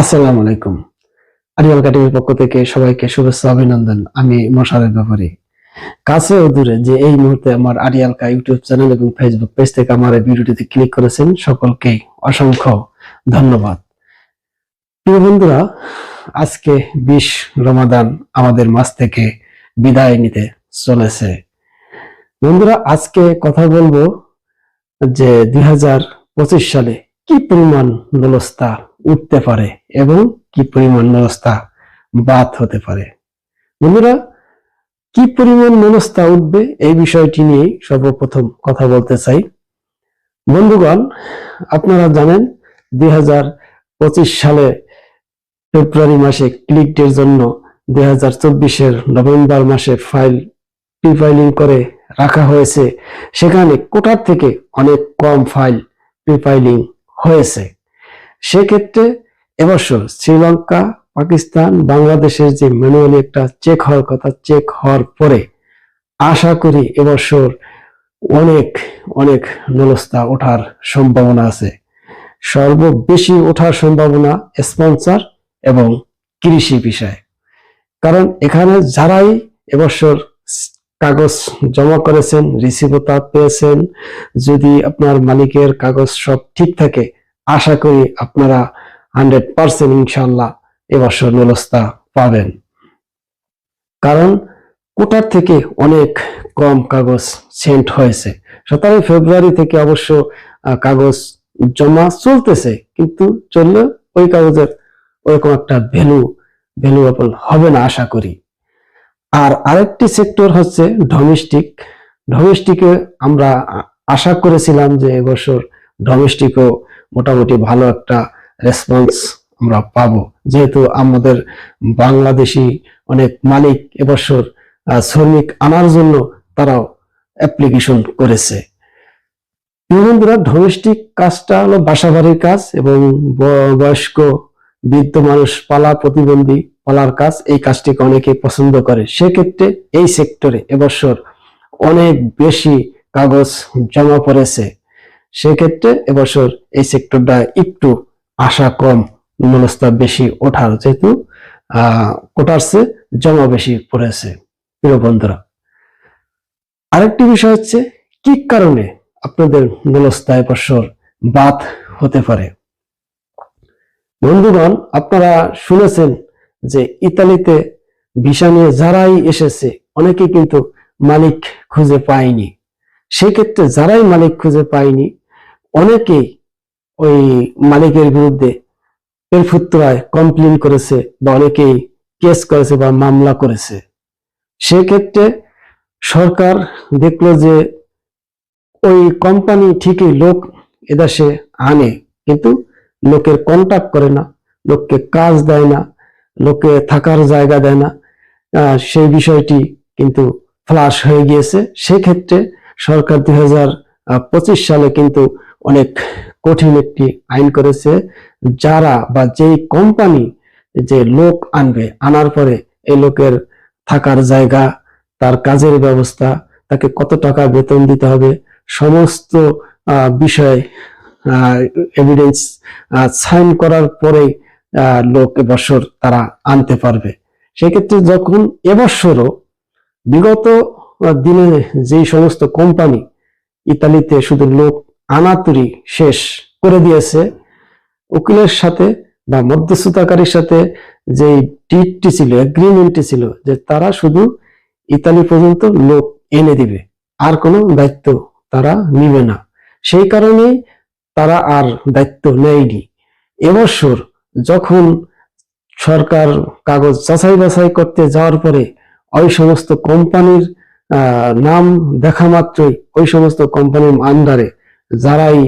আসসালামু আলাইকুম। আরিয়াল কাটিমের পক্ষ থেকে সবাইকে শুভেচ্ছা, অভিনন্দন। আমি মশারের ব্যাপারে। কাছে ও দূরে যে এই মুহূর্তে আমার আরিয়ালকা ইউটিউব চ্যানেল এবং ফেসবুক পেজ থেকে আমার এই ভিডিওটিতে ক্লিক করেছেন, সকলকে অসংখ্য ধন্যবাদ। প্রিয় বন্ধুরা, আজকে বিশ রমাদান আমাদের মাছ থেকে বিদায় নিতে চলেছে। বন্ধুরা, আজকে কথা বলব যে দুই হাজার পঁচিশ সালে কি পরিমাণ নলস্তা উঠতে পারে এবং কি পরিমাণ নলস্তা বাদ হতে পারে। বন্ধুরা, কি পরিমাণ নলস্তা উঠবে এই বিষয়টি নিয়ে সর্বপ্রথম কথা বলতে চাই। বন্ধুগণ, আপনারা জানেন, দুই হাজার পঁচিশ সালে ফেব্রুয়ারি মাসে ক্লিক ডের জন্য দুই হাজার চব্বিশের নভেম্বর মাসে ফাইল প্রিফাইলিং করে রাখা হয়েছে। সেখানে কোটার থেকে অনেক কম ফাইল প্রিফাইলিং হয়েছে। সেক্ষেত্রে এবছর শ্রীলঙ্কা, পাকিস্তান, বাংলাদেশের যে ম্যানুয়ালি একটা চেক হওয়ার কথা চেক হওয়ার পরে আশা করি এবছর অনেক অনেক নলস্তা ওঠার সম্ভাবনা আছে। সর্ববেশি ওঠার সম্ভাবনা স্পন্সর এবং কৃষি বিষয়। কারণ এখানে যারাই এবছর কাগজ জমা করেছেন রিসিভও তার পেয়েছেন, যদি আপনার মালিকের কাগজ সব ঠিক থাকে আশা করি আপনারা হান্ড্রেড পার্সেন্ট ইনশাল্লাহ এবছর নলস্তা পাবেন। কারণ কোটার থেকে অনেক কম কাগজ সেন্ট হয়েছে। সতেরোই ফেব্রুয়ারি থেকে অবশ্য কাগজ জমা চলতেছে, কিন্তু চললে ওই কাগজের ওরকম একটা ভ্যালু ভ্যালুয়েবল হবে না আশা করি। আর আরেকটি সেক্টর হচ্ছে ডোমেস্টিক ডোমেস্টিকে আমরা আশা করেছিলাম যে এবছর ডোমেস্টিকও মোটামুটি ভালো একটা রেসপন্স আমরা পাবো। যেহেতু আমাদের বাংলাদেশি অনেক মালিক এবছর শ্রমিক আনার জন্য তারাও অ্যাপ্লিকেশন করেছে। বন্ধুরা ডোমেস্টিক কাজটা হলো বাসাবাড়ির কাজ এবং বয়স্ক, বৃদ্ধ মানুষ পালা প্রতিবন্ধী পালার কাজ, এই কাজটিকে অনেকে পছন্দ করে। সেক্ষেত্রে এই সেক্টরে এবছর অনেক বেশি কাগজ জমা পড়েছে। সেক্ষেত্রে এবছর এই সেক্টরটা একটু আশা কম মনস্তাব বেশি ওঠার যেহেতু, আহ কোটার চেয়ে জমা বেশি পড়েছে। প্রিয় বন্ধুরা, আরেকটি বিষয় হচ্ছে, কি কারণে আপনাদের মনস্তা এবছর বাদ হতে পারে? বন্ধুগণ, আপনারা শুনেছেন যে ইতালিতে ভিসা নিয়ে যারাই এসেছে অনেকে কিন্তু মালিক খুঁজে পায়নি। সেক্ষেত্রে যারাই মালিক খুঁজে পায়নি অনেকেই ওই মালিকের বিরুদ্ধে কমপ্লেন করেছে বা অনেকেই কেস করেছে বা মামলা করেছে। সেক্ষেত্রে সরকার দেখল যে ওই কোম্পানি ঠিকই লোক এদেশে আনে, কিন্তু লোকের কন্টাক্ট করে না, লোককে কাজ দেয় না, লোকে থাকার জায়গা দেয় না। সেই বিষয়টি কিন্তু ফ্লাশ হয়ে গিয়েছে। সেক্ষেত্রে সরকার দুই পঁচিশ সালে কিন্তু অনেক কঠিন একটি আইন করেছে যারা বা যেই কোম্পানি যে লোক আনবে আনার পরে এই লোকের থাকার জায়গা তার কাজের ব্যবস্থা তাকে কত টাকা বেতন দিতে হবে সমস্ত বিষয় এভিডেন্স সাইন করার পরেই আহ, লোক এবছর তারা আনতে পারবে। সেক্ষেত্রে যখন এবছরও বিগত দিনে যেই সমস্ত কোম্পানি ইতালিতে শুধু লোক আনাতুরি শেষ করে দিয়েছে, উকিলের সাথে বা মধ্যস্থতাকারীর সাথে যে ডিটটি ছিল এগ্রিমেন্টটি ছিল যে তারা শুধু ইতালি পর্যন্ত লোক এনে দিবে, আর কোনো দায়িত্ব তারা নিবে না। সেই কারণেই তারা আর দায়িত্ব নেয়নি। এবছর যখন সরকার কাগজ যাচাই বাছাই করতে যাওয়ার পরে ওই সমস্ত কোম্পানির নাম দেখা মাত্রই ওই সমস্ত কোম্পানির আন্ডারে যারাই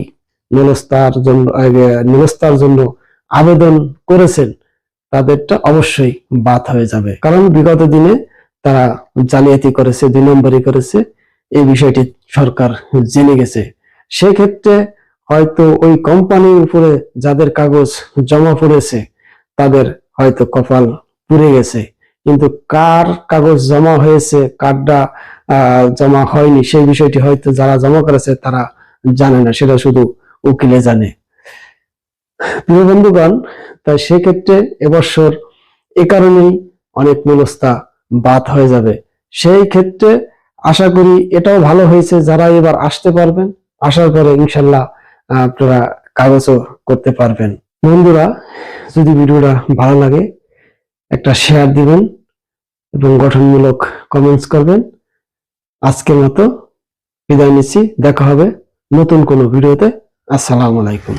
নিরস্তার জন্য নিরস্তার জন্য আবেদন করেছেন, তাদেরটা অবশ্যই বাদ হয়ে যাবে। কারণ বিগত দিনে তারা জালিয়াতি করেছে, দুই নম্বরই করেছে, এই বিষয়টি সরকার জেনে গেছে। সেক্ষেত্রে হয়তো ওই কোম্পানির উপরে যাদের কাগজ জমা পড়েছে, তাদের হয়তো কপাল পুড়ে গেছে। কিন্তু কার কাগজ জমা হয়েছে, কারটা জমা হয়নি, সেই বিষয়টি হয়তো যারা জমা করেছে তারা জানে না, সেটা শুধু উকিলে জানে। প্রিয় বন্ধুগণ, তাই সেক্ষেত্রে এবছর এ কারণেই অনেক মূলস্থা বাদ হয়ে যাবে। সেই ক্ষেত্রে আশা করি এটাও ভালো হয়েছে, যারা এবার আসতে পারবেন আসার পরে ইনশাল্লাহ আপনারা কাগজও করতে পারবেন। বন্ধুরা, যদি ভিডিওটা ভালো লাগে একটা শেয়ার দিবেন এবং গঠনমূলক কমেন্টস করবেন। আজকের মতো বিদায় নিচ্ছি। দেখা হবে নতুন কোনো ভিডিওতে আসসালামু আলাইকুম।